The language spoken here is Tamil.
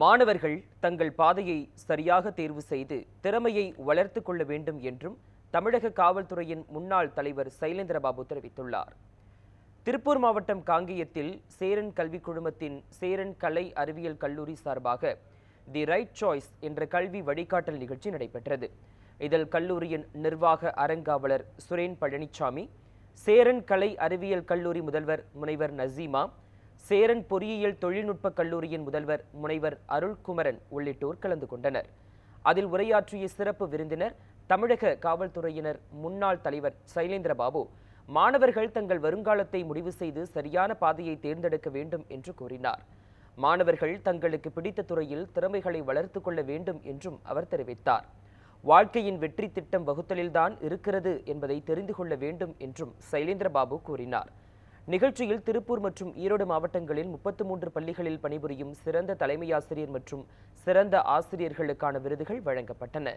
மாணவர்கள் தங்கள் பாதையை சரியாக தேர்வு செய்து திறமையை வளர்த்து கொள்ள வேண்டும் என்றும் தமிழக காவல்துறையின் முன்னாள் தலைவர் சைலேந்திரபாபு தெரிவித்துள்ளார். திருப்பூர் மாவட்டம் காங்கேயத்தில் சேரன் கல்விக் குழுமத்தின் சேரன் கலை அறிவியல் கல்லூரி சார்பாக தி ரைட் சாய்ஸ் என்ற கல்வி வழிகாட்டல் நிகழ்ச்சி நடைபெற்றது. இதில் கல்லூரியின் நிர்வாக அறங்காவலர் சுரேன் பழனிசாமி சேரன் கலை அறிவியல் கல்லூரி முதல்வர் முனைவர் நசீமா சேரன் பொறியியல் தொழில்நுட்ப கல்லூரியின் முதல்வர் முனைவர் அருள்குமரன் உள்ளிட்டோர் கலந்து கொண்டனர். அதில் உரையாற்றிய சிறப்பு விருந்தினர் தமிழக காவல்துறையினர் முன்னாள் தலைவர் சைலேந்திரபாபு மாணவர்கள் தங்கள் வருங்காலத்தை முடிவு செய்து சரியான பாதையை தேர்ந்தெடுக்க வேண்டும் என்று கூறினார். மாணவர்கள் தங்களுக்கு பிடித்த துறையில் திறமைகளை வளர்த்து கொள்ள வேண்டும் என்றும் அவர் தெரிவித்தார். வாழ்க்கையின் வெற்றி திட்டம் வகுத்தலில்தான் இருக்கிறது என்பதை தெரிந்து கொள்ள வேண்டும் என்றும் சைலேந்திரபாபு கூறினார். நிகழ்ச்சியில் திருப்பூர் மற்றும் ஈரோடு மாவட்டங்களில் முப்பத்து மூன்று பள்ளிகளில் பணிபுரியும் சிறந்த தலைமையாசிரியர் மற்றும் சிறந்த ஆசிரியர்களுக்கான விருதுகள் வழங்கப்பட்டன.